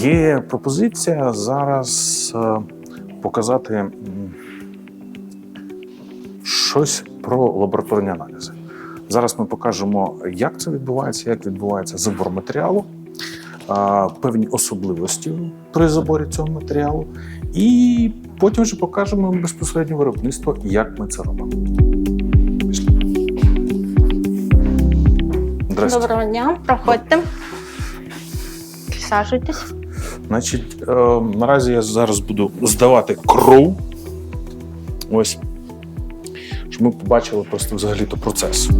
Є пропозиція зараз е, показати щось про лабораторні аналізи. Зараз ми покажемо, як це відбувається, як відбувається забор матеріалу, певні особливості при заборі цього матеріалу, і потім вже покажемо безпосередньо виробництво, як ми це робимо. Доброго дня, проходьте. Присаджуйтесь. Значить, е, наразі я зараз буду здавати кров. Ось. Щоб ми побачили просто взагалі-то процес.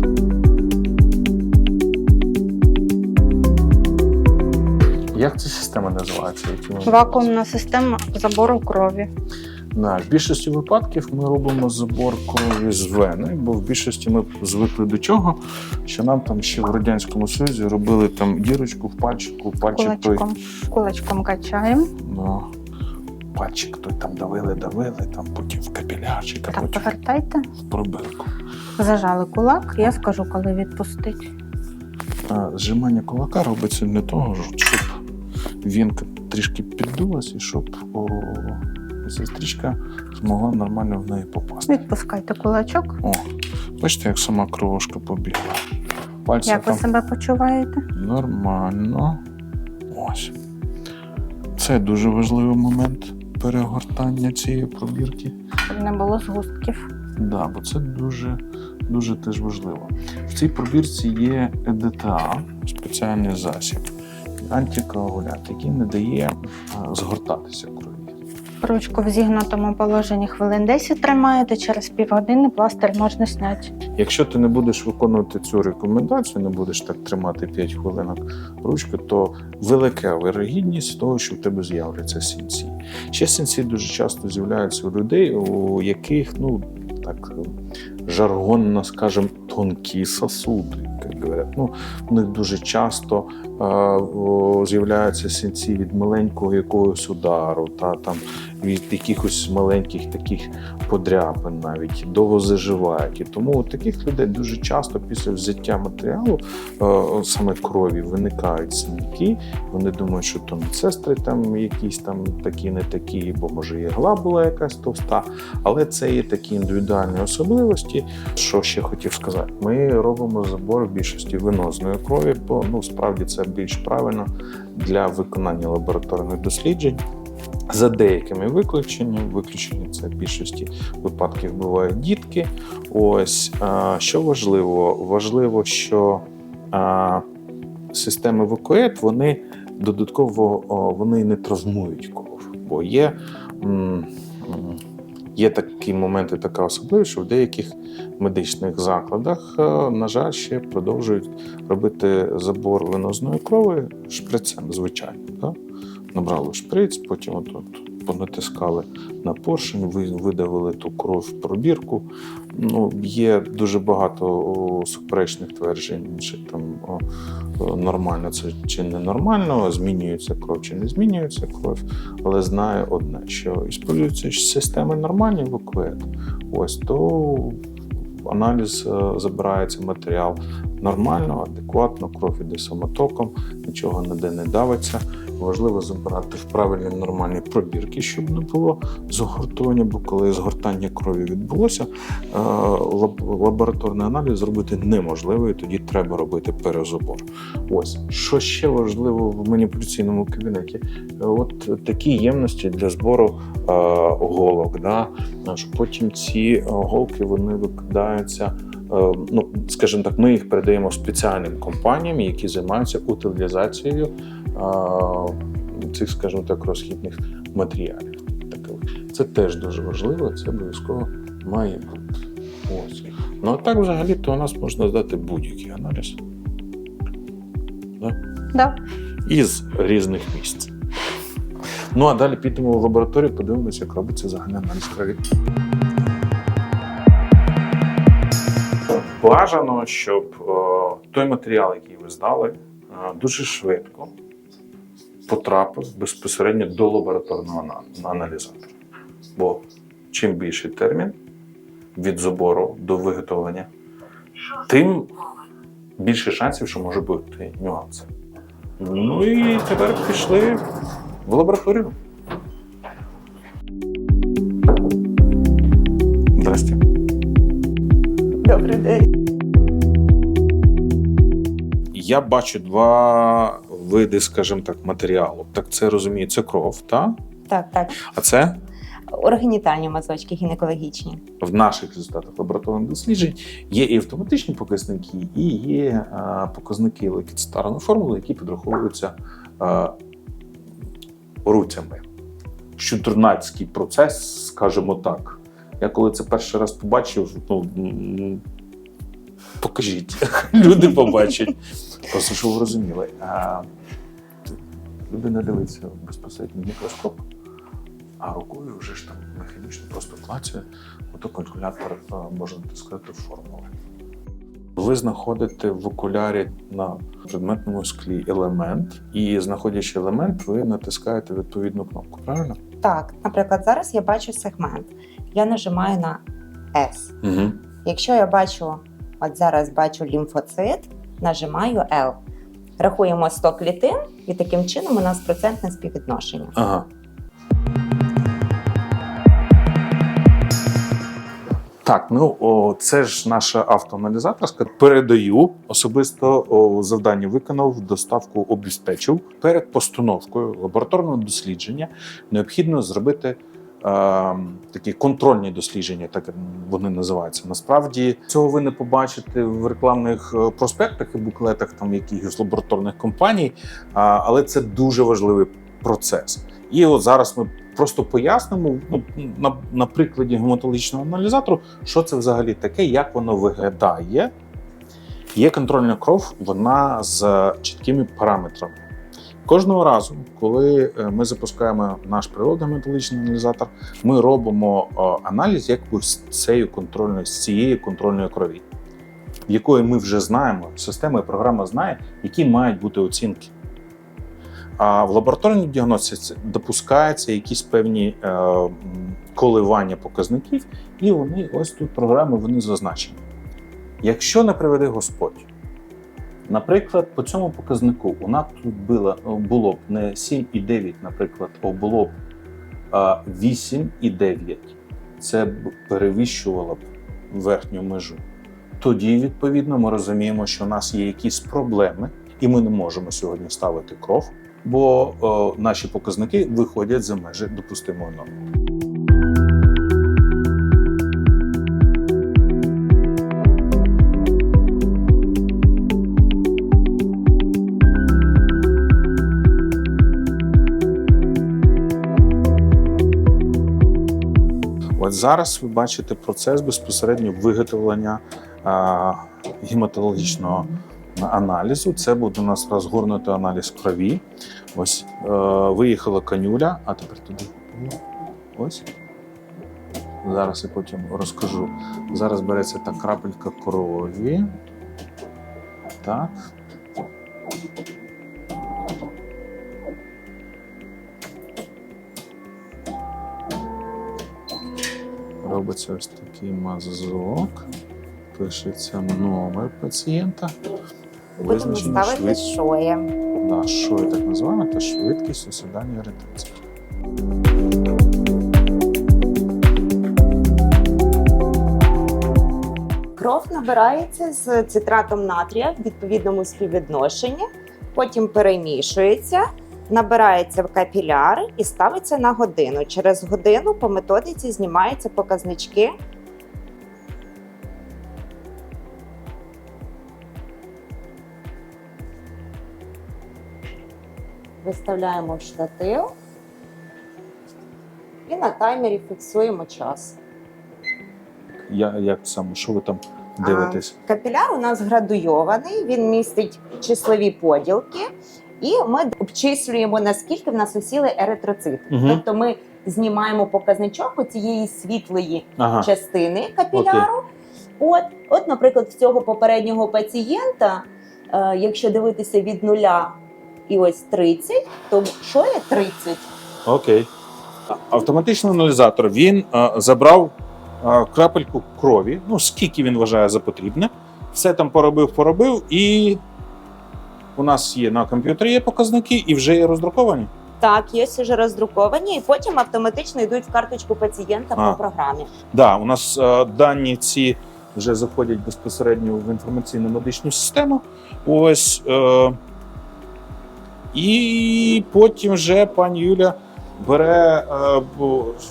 Як ця система називається? Вакуумна система забору крові. На в більшості випадків ми робимо забор крові з вени, бо в більшості ми звикли до чого, що нам там ще в радянському союзі робили там дірочку в пальчику, пальчик той Кулачком. Качаємо. Ну, пальчик той там давили, давили, там потім в капілярчик, Так, потім повертайте. в пробирку. Зажали кулак, я скажу, коли відпустить. А зжимання кулака робиться для того, щоб вінка трішки піддулась і щоб о, ця стрічка змогла нормально в неї попасти. Відпускайте кулачок. О, бачите, як сама кровошка побігла. Пальці Як ви там себе почуваєте? нормально. Ось. Це дуже важливий момент перегортання цієї пробірки. Щоб не було згустків. Да, бо це дуже, дуже теж важливо. В цій пробірці є ЕДТА, спеціальний засіб, антикоагулянт, який не дає згортатися крові. Ручку в зігнутому положенні хвилин 10 тримаєте, через півгодини пластир можна зняти. Якщо ти не будеш виконувати цю рекомендацію, не будеш так тримати 5 хвилинок ручки, то велика вирогідність того, що в тебе з'являться сінці. Ще сінці дуже часто з'являються у людей, у яких, ну так жаргонно скажемо, тонкі сосуди. Як говорять. Ну, у них дуже часто е, з'являються сінці від маленького якогось удару, та там від якихось маленьких таких подряпин навіть довго заживають. І тому у таких людей дуже часто після взяття матеріалу, е, саме крові, виникають синяки. Вони думають, що то медсестри там якісь там такі, не такі, бо може ігла була якась товста. Але це є такі індивідуальні особливості. Що ще хотів сказати? Ми робимо забор в більшості венозної крові, бо ну справді це більш правильно для виконання лабораторних досліджень. За деякими виключеннями, виключення це в більшості випадків бувають дітки. Ось що важливо, важливо, що системи ВКОЕТ вони додатково вони не травмують кров, бо є, є такі моменти, така особливість, що в деяких медичних закладах, е, на жаль, ще продовжують робити забор венозної крови шприцем, звичайно. Да? Набрали шприц, потім отут. от понатискали на поршень, видавили ту кров в пробірку. Ну, є дуже багато суперечних тверджень, чи там нормально це чи не нормально, змінюється кров чи не змінюється кров. Але знаю одне, що використовуються системи нормальні в ОКВЕД, ось то аналіз е, забирається матеріал нормально, адекватно, кров іде самотоком, нічого ніде не давиться. Важливо забирати в правильні нормальні пробірки, щоб не було загортування, бо коли згортання крові відбулося, е, лабораторний аналіз зробити неможливо, і тоді треба робити перезабор. Ось що ще важливо в маніпуляційному кабінеті, от такі ємності для збору е, голок. Да? Потім ці голки вони викидаються. е, Ну, скажімо так, ми їх передаємо спеціальним компаніям, які займаються утилізацією цих, скажімо так, розхідних матеріалів. Це теж дуже важливо, це обов'язково має бути. Ось. Ну а так взагалі то у нас можна здати будь-який аналіз Да. із різних місць. Ну а далі підемо в лабораторію, подивимося, як робиться загальний аналіз крові. Бажано, щоб е, той матеріал, який ви здали, е, дуже швидко потрапив безпосередньо до лабораторного ана- аналізатора. Бо чим більший термін від забору до виготовлення, тим більше шансів, що може бути нюанси. Ну і тепер пішли в лабораторію. Здрасте. Добрий день. Я бачу два види, скажімо так, матеріалу. Так це розумію, це кров, так? Так, так. А це Органітальні мазочки гінекологічні. в наших результатах лабораторних досліджень є і автоматичні показники, і є е, показники ликіцитарної формули, які підраховуються е, руцями. Чудернацький процес, скажімо так. Я коли це перший раз побачив, ну покажіть, люди побачать. Просто щоб ви розуміли. Людина дивиться безпосередньо в мікроскоп, а рукою вже ж там механічно просто клацає, ото калькулятор можна так сказати формули. Ви знаходите в окулярі на предметному склі елемент, і знаходячи елемент, ви натискаєте відповідну кнопку. Правильно? Так, наприклад, зараз я бачу сегмент. Я нажимаю на S. Угу. Якщо я бачу, от зараз бачу лімфоцит, нажимаю L. Рахуємо 100 клітин, і таким чином у нас процентне співвідношення. Ага. Так, ну о, це ж наша автоаналізаторська. Передаю особисто о, завдання виконав, доставку обезпечив. Перед постановкою лабораторного дослідження необхідно зробити такі контрольні дослідження, так вони називаються. Насправді цього ви не побачите в рекламних е, проспектах і буклетах там якихось лабораторних компаній, але це дуже важливий процес. І от зараз ми просто пояснимо ну, на, на прикладі гематологічного аналізатору, що це взагалі таке, як воно виглядає. Є контрольна кров, вона з чіткими параметрами. Кожного разу, коли е, ми запускаємо наш природний гематологічний аналізатор, ми робимо о, аналіз якоюсь цією контрольною, з цієї контрольної крові, якої ми вже знаємо, система і програма знає, які мають бути оцінки. А в лабораторній діагностиці допускаються якісь певні е, коливання показників, і вони ось тут програми вони зазначені. Якщо не приведе Господь, наприклад, по цьому показнику у нас тут було, було б не 7,9, наприклад, а було б е, 8,9, це б перевищувало б верхню межу. Тоді, відповідно, ми розуміємо, що у нас є якісь проблеми, і ми не можемо сьогодні ставити кров бо о, наші показники виходять за межі допустимої норми. Зараз ви бачите процес безпосередньо виготовлення гематологічного аналізу. Це буде у нас розгорнутий аналіз крові. Ось е, виїхала канюля, а тепер туди. Ось. Зараз я потім розкажу. Зараз береться та крапелька крові. Так. Робиться ось такий мазок. Пишеться номер пацієнта. Ставити швидкість. шоє. Да, я так називаємо, це швидкість осідання ретинції. Кров набирається з цитратом натрія в відповідному співвідношенні, потім перемішується, набирається в капіляр і ставиться на годину. Через годину по методиці знімаються показнички. Виставляємо в штатив і на таймері фіксуємо час. Я, як саме, що ви там дивитесь? Капіляр у нас градуйований, він містить числові поділки, і ми обчислюємо, наскільки в нас осіли еритроцити. Мгм. Тобто ми знімаємо показничок у цієї світлої Ага. частини капіляру. От, от, наприклад, в цього попереднього пацієнта, е, якщо дивитися від нуля і ось 30, то що є 30? Окей. Автоматичний аналізатор він а, забрав а, крапельку крові, ну скільки він вважає за потрібне. Все там поробив, поробив, і у нас є на комп'ютері є показники і вже є роздруковані. Так, є вже роздруковані, і потім автоматично йдуть в карточку пацієнта А. по програмі. Да, у нас е, дані ці вже заходять безпосередньо в інформаційну медичну систему. Ось. Е, і потім вже пані Юля бере е,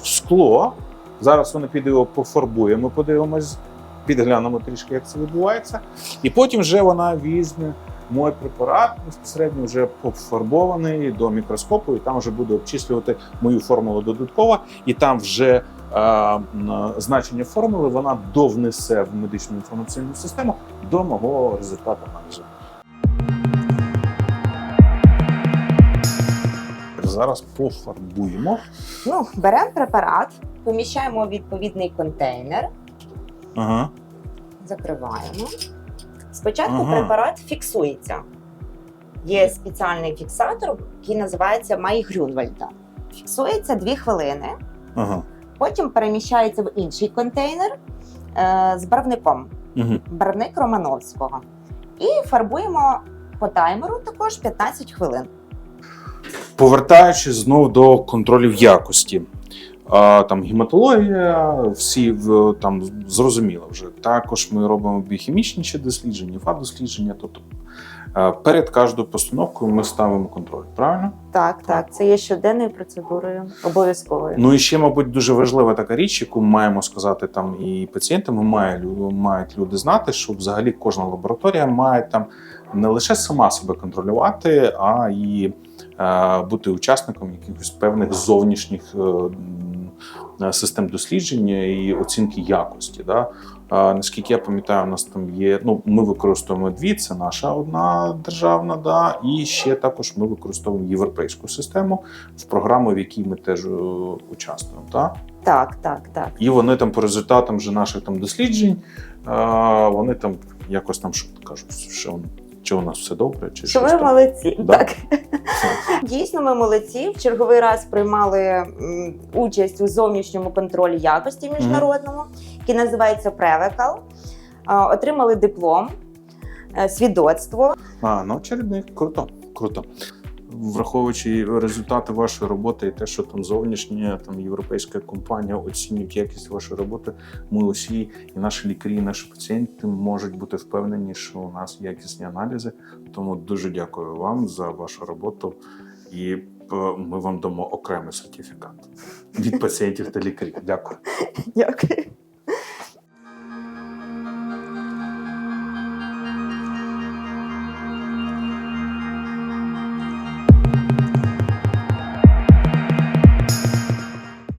скло. Зараз вона піде його пофарбує. Ми подивимось, підглянемо трішки, як це відбувається. І потім вже вона візьме мой препарат безпосередньо вже пофарбований до мікроскопу, і там вже буде обчислювати мою формулу додатково, і там вже е, значення формули вона довнесе в медичну інформаційну систему до мого результату аналізу. Зараз пофарбуємо. Ну, беремо препарат, поміщаємо відповідний контейнер, Ага. закриваємо. Спочатку Ага. препарат фіксується. Є спеціальний фіксатор, який називається Май Грюнвальда. Фіксується 2 хвилини, Ага. потім переміщається в інший контейнер е, з барвником. Угу. барвник Романовського. І фарбуємо по таймеру також 15 хвилин. Повертаючись знов до контролів якості. А, там гематологія, всі в- там зрозуміло вже. Також ми робимо біохімічні ще дослідження, ФА-дослідження. Тобто е, перед кожною постановкою ми ставимо контроль. Правильно? Так, так, це є щоденною процедурою, обов'язковою. Ну і ще, мабуть, дуже важлива така річ, яку ми маємо сказати там і пацієнтам, і має, лю- мають люди знати, що взагалі кожна лабораторія має там не лише сама себе контролювати, а і бути учасником якихось певних зовнішніх е, е, систем дослідження і оцінки якості. Да? Наскільки я пам'ятаю, у нас там є. Ну, ми використовуємо дві, це наша одна державна, да, і ще також ми використовуємо європейську систему в програму, в якій ми теж е, участвуємо. Так? Так, так, так. І вони там по результатам вже наших там досліджень, е, вони там якось там що кажуть, що, чи у нас все добре, чи Що ви молодці. Да. Так. Дійсно, ми молодці. В черговий раз приймали участь у зовнішньому контролі якості міжнародному, який називається Превекал. Отримали диплом, е, свідоцтво. А, ну очередний, круто, круто. Враховуючи результати вашої роботи і те, що там зовнішня там європейська компанія оцінюють якість вашої роботи, ми усі, і наші лікарі, і наші пацієнти можуть бути впевнені, що у нас якісні аналізи. Тому дуже дякую вам за вашу роботу. І е, ми вам дамо окремий сертифікат від пацієнтів та лікарів. Дякую. Дякую.